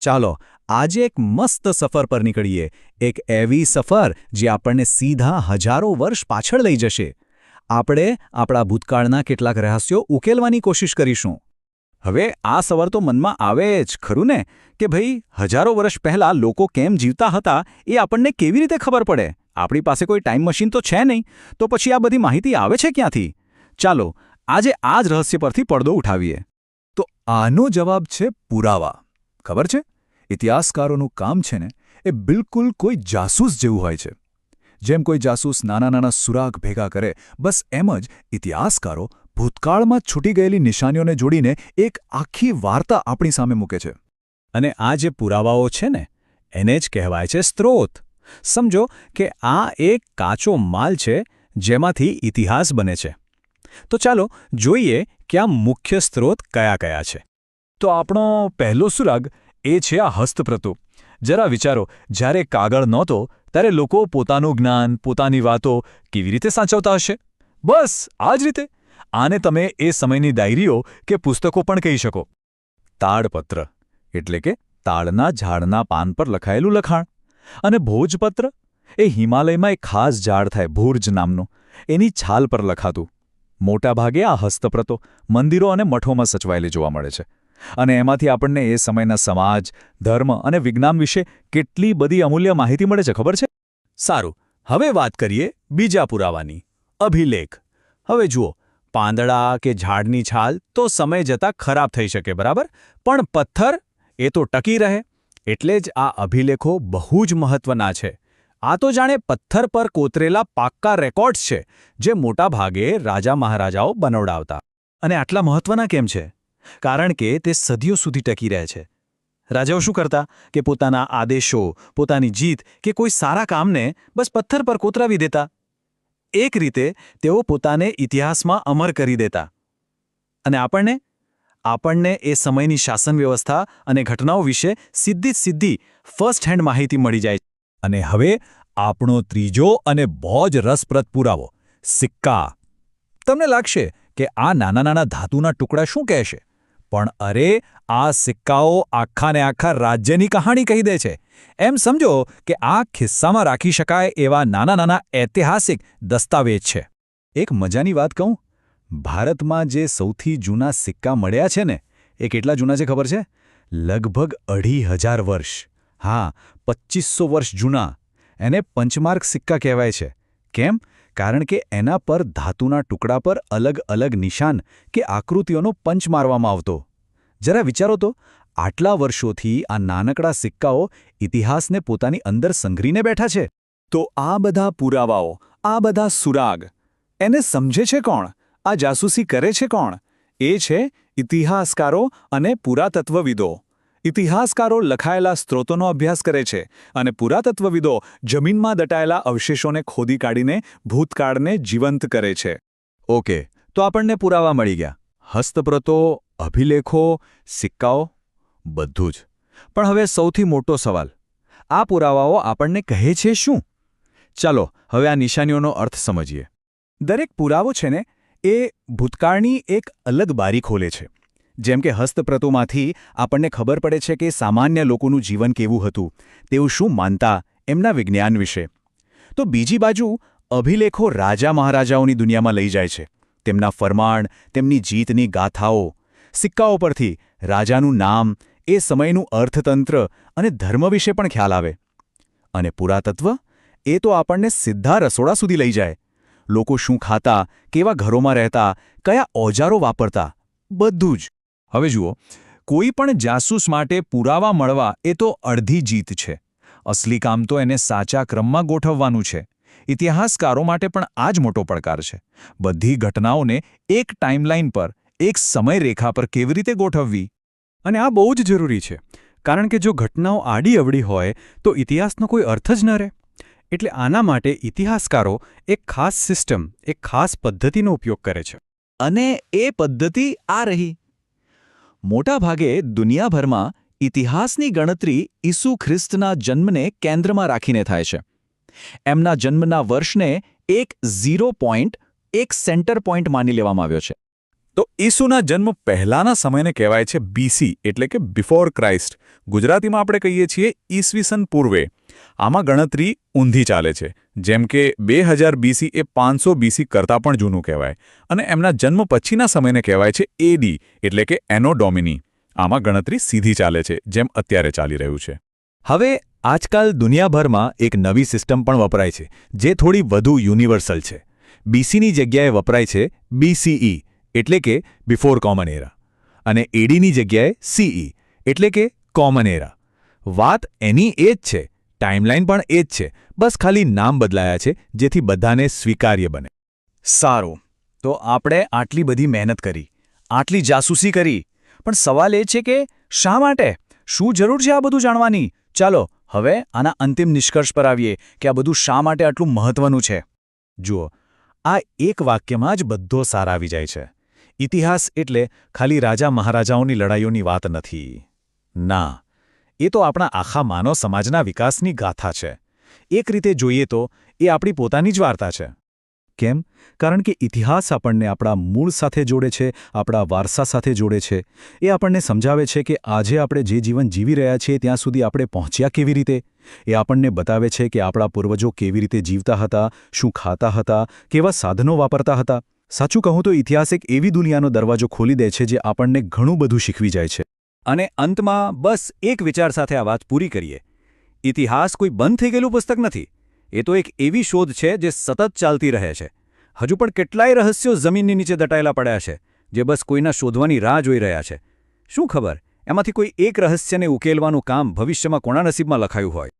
ચાલો, આજે એક મસ્ત સફર પર નીકળીએ. એક એવી સફર જે આપણને સીધા હજારો વર્ષ પાછળ લઈ જશે. આપણે આપણા ભૂતકાળના કેટલાક રહસ્યો ઉકેલવાની કોશિશ કરીશું. હવે આ સવાર તો મનમાં આવે જ, ખરું ને? કે ભાઈ, હજારો વર્ષ પહેલાં લોકો કેમ જીવતા હતા એ આપણને કેવી રીતે ખબર પડે? આપણી પાસે કોઈ ટાઈમ મશીન તો છે નહીં. તો પછી આ બધી માહિતી આવે છે ક્યાંથી? ચાલો, આજે આ જ રહસ્ય પરથી પડદો ઉઠાવીએ. તો આનો જવાબ છે પુરાવા. ખબર છે? ઇતિહાસકારોનું કામ છે ને, એ બિલકુલ કોઈ જાસૂસ જેવું હોય છે. જેમ કોઈ જાસૂસ નાના નાના સુરાગ ભેગા કરે, બસ એમ જ ઇતિહાસકારો ભૂતકાળમાં છૂટી ગયેલી નિશાનીઓને જોડીને એક આખી વાર્તા આપણી સામે મૂકે છે. અને આ જે પુરાવાઓ છે ને, એને જ કહેવાય છે સ્ત્રોત. સમજો કે આ એક કાચો માલ છે જેમાંથી ઇતિહાસ બને છે. તો ચાલો જોઈએ કે આ મુખ્ય સ્ત્રોત કયા કયા છે. તો આપણો પહેલો સુરાગ એ છે આ હસ્તપ્રતો. જરા વિચારો, જ્યારે કાગળ નહોતો, ત્યારે લોકો પોતાનું જ્ઞાન, પોતાની વાતો કેવી રીતે સાચવતા હશે? બસ, આ જ રીતે. આને તમે એ સમયની ડાયરીઓ કે પુસ્તકો પણ કહી શકો. તાડપત્ર, એટલે કે તાળના ઝાડના પાન પર લખાયેલું લખાણ. અને ભોજપત્ર, એ હિમાલયમાં એક ખાસ ઝાડ થાય, ભૂર્જ નામનું. એની છાલ પર લખાતું. મોટાભાગે આ હસ્તપ્રતો મંદિરો અને મઠોમાં સચવાયેલી જોવા મળે છે. અને એમાંથી આપણને એ સમયના સમાજ, ધર્મ અને વિજ્ઞાન વિશે કેટલી બધી અમૂલ્ય માહિતી મળે છે, ખબર છે? સારું, હવે વાત કરીએ બીજા પુરાવાની. અભિલેખ. હવે જુઓ, પાંદડા કે ઝાડની છાલ તો સમય જતાં ખરાબ થઈ શકે, બરાબર? પણ પથ્થર, એ તો ટકી રહે. એટલે જ આ અભિલેખો બહુ જ મહત્વના છે. આ તો જાણે પથ્થર પર કોતરેલા પાક્કા રેકોર્ડ્સ છે, જે મોટાભાગે રાજા મહારાજાઓ બનાવડાવતા. અને આટલા મહત્વના કેમ છે? કારણ કે તે સદીઓ સુધી ટકી રહે છે. રાજાઓ શું કરતા? કે પોતાના આદેશો, પોતાની જીત કે કોઈ સારા કામને બસ પથ્થર પર કોતરાવી દેતા. એક રીતે તેઓ પોતાને ઇતિહાસમાં અમર કરી દેતા. અને આપણને? આપણને એ સમયની શાસન વ્યવસ્થા અને ઘટનાઓ વિશે સીધી સીધી ફર્સ્ટ હેન્ડ માહિતી મળી જાય અને હવે આપણો ત્રીજો અને બહુ જ રસપ્રદ પુરાવો, સિક્કા. તમને લાગશે કે આ નાના નાના ધાતુના ટુકડા શું કહેશે? પણ અરે, આ સિક્કાઓ આખાને આખા રાજ્યની કહાણી કહી દે છે. એમ સમજો કે આ ખિસ્સામાં રાખી શકાય એવા નાના નાના ઐતિહાસિક દસ્તાવેજ છે. એક મજાની વાત કહું? ભારતમાં જે સૌથી જૂના સિક્કા મળ્યા છે ને, એ કેટલા જૂના છે ખબર છે? લગભગ અઢી હજાર વર્ષ. હા પચીસો વર્ષ જૂના. એને પંચમાર્ક સિક્કા કહેવાય છે. કેમ? કારણ કે એના પર ધાતુના ટુકડા પર અલગ અલગ નિશાન કે આકૃતિઓનો પંચ મારવામાં આવતો. જરા વિચારો તો, આટલા વર્ષોથી આ નાનકડા સિક્કાઓ ઇતિહાસને પોતાની અંદર સંઘરીને બેઠા છે. તો આ બધા પુરાવાઓ, આ બધા સુરાગ, એને સમજે છે કોણ? આ જાસૂસી કરે છે કોણ? એ છે ઇતિહાસકારો અને પુરાતત્વવિદો. ઇતિહાસકારો લખાયેલા સ્ત્રોતોનો અભ્યાસ કરે છે અને પુરાતત્વવિદો જમીનમાં દટાયેલા અવશેષોને ખોદી કાઢીને ભૂતકાળને જીવંત કરે છે. ઓકે, તો આપણને પુરાવા મળી ગયા. હસ્તપ્રતો, અભિલેખો, સિક્કાઓ, બધું જ. પણ હવે સૌથી મોટો સવાલ. આ પુરાવાઓ આપણને કહે છે શું? ચાલો, હવે આ નિશાનીઓનો અર્થ સમજીએ. દરેક પુરાવો છે ને, એ ભૂતકાળની એક અલગ બારી ખોલે છે. જેમ કે હસ્તપ્રતોમાંથી આપણને ખબર પડે છે કે સામાન્ય લોકોનું જીવન કેવું હતું, તેઓ શું માનતા, એમના વિજ્ઞાન વિશે. તો બીજી બાજુ, અભિલેખો રાજા મહારાજાઓની દુનિયામાં લઈ જાય છે. તેમના ફરમાણ, તેમની જીતની ગાથાઓ, સિક્કાઓ પરથી રાજાનું નામ, એ સમયનું અર્થતંત્ર અને ધર્મ વિશે પણ ખ્યાલ આવે. અને પુરાતત્વ? એ તો આપણને સીધા રસોડા સુધી લઈ જાય. લોકો શું ખાતા, કેવા ઘરોમાં રહેતા, કયા ઓજારો વાપરતા, બધું જ. હવે જુઓ, કોઈ પણ જાસૂસ માટે પુરાવા મળવા એ તો અડધી જીત છે. અસલી કામ તો એને સાચા ક્રમમાં ગોઠવવાનું છે. ઇતિહાસકારો માટે પણ આ જ મોટો પડકાર છે. બધી ઘટનાઓને એક ટાઈમલાઈન પર, એક સમયરેખા પર કેવી રીતે ગોઠવવી? અને આ બહુ જ જરૂરી છે, કારણ કે જો ઘટનાઓ આડી અવડી હોય, તો ઇતિહાસનો કોઈ અર્થ જ ન રહે. એટલે આના માટે ઇતિહાસકારો એક ખાસ સિસ્ટમ એક ખાસ પદ્ધતિનો ઉપયોગ કરે છે. અને એ પદ્ધતિ આ રહી. મોટાભાગે દુનિયાભરમાં ઇતિહાસની ગણતરી ઈસુ ખ્રિસ્તના જન્મને કેન્દ્રમાં રાખીને થાય છે. એમના જન્મના વર્ષને એક ઝીરો પોઈન્ટ, એક સેન્ટર પોઈન્ટ માની લેવામાં આવ્યો છે. તો ઈસુના જન્મ પહેલાના સમયને કહેવાય છે બીસી એટલે કે બિફોર ક્રાઇસ્ટ ગુજરાતીમાં આપણે કહીએ છીએ ઈસવીસન પૂર્વે. આમાં ગણતરી ઊંધી ચાલે છે. જેમ કે બે હજાર બીસી એ પાંચસો બીસી કરતાં પણ જૂનું કહેવાય. અને એમના જન્મ પછીના સમયને કહેવાય છે એડી એટલે કે એનો ડોમિની. આમાં ગણતરી સીધી ચાલે છે, જેમ અત્યારે ચાલી રહ્યું છે. હવે આજકાલ દુનિયાભરમાં એક નવી સિસ્ટમ પણ વપરાય છે, જે થોડી વધુ યુનિવર્સલ છે. બીસીની જગ્યાએ વપરાય છે બીસીઈ એટલે કે બિફોર કોમન એરા અને એડીની જગ્યાએ સીઈ એટલે કે કોમન એરા વાત એની એ જ છે ટાઈમલાઈન પણ એ જ છે બસ ખાલી નામ બદલાયા છે, જેથી બધાને સ્વીકાર્ય બને. સારું, તો આપણે આટલી બધી મહેનત કરી, આટલી જાસૂસી કરી, પણ સવાલ એ છે કે શા માટે? શું જરૂર છે આ બધું જાણવાની? ચાલો, હવે આના અંતિમ નિષ્કર્ષ પર આવીએ કે આ બધું શા માટે આટલું મહત્વનું છે. જુઓ, આ એક વાક્યમાં જ બધો સાર આવી જાય છે. ઇતિહાસ એટલે ખાલી રાજા મહારાજાઓની લડાઈઓની વાત નથી. ના, એ તો આપણા આખા માનવ સમાજના વિકાસની ગાથા છે. એક રીતે જોઈએ તો, એ આપણી પોતાની જ વાર્તા છે. કેમ? કારણ કે ઇતિહાસ આપણને આપણા મૂળ સાથે જોડે છે, આપણા વારસા સાથે જોડે છે. એ આપણને સમજાવે છે કે આજે આપણે જે જીવન જીવી રહ્યા છીએ ત્યાં સુધી આપણે પહોંચ્યા કેવી રીતે? એ આપણને બતાવે છે કે આપણા પૂર્વજો કેવી રીતે જીવતા હતા, શું ખાતા હતા, કેવા સાધનો વાપરતા હતા. સાચું કહું તો ઇતિહાસ એક એવી દુનિયાનો દરવાજો ખોલી દે છે જે આપણને ઘણું બધું શીખવી જાય છે. અને અંતમાં બસ એક વિચાર સાથે આ વાત પૂરી કરીએ. ઇતિહાસ કોઈ બંધ થઈ ગયેલું પુસ્તક નથી. એ તો એક એવી શોધ છે જે સતત ચાલતી રહે છે. હજુ પણ કેટલાય રહસ્યો જમીનની નીચે દટાયેલા પડ્યા છે, જે બસ કોઈના શોધવાની રાહ જોઈ રહ્યા છે. શું ખબર? એમાંથી કોઈ એક રહસ્યને ઉકેલવાનું કામ ભવિષ્યમાં કોના નસીબમાં લખાયું હોય?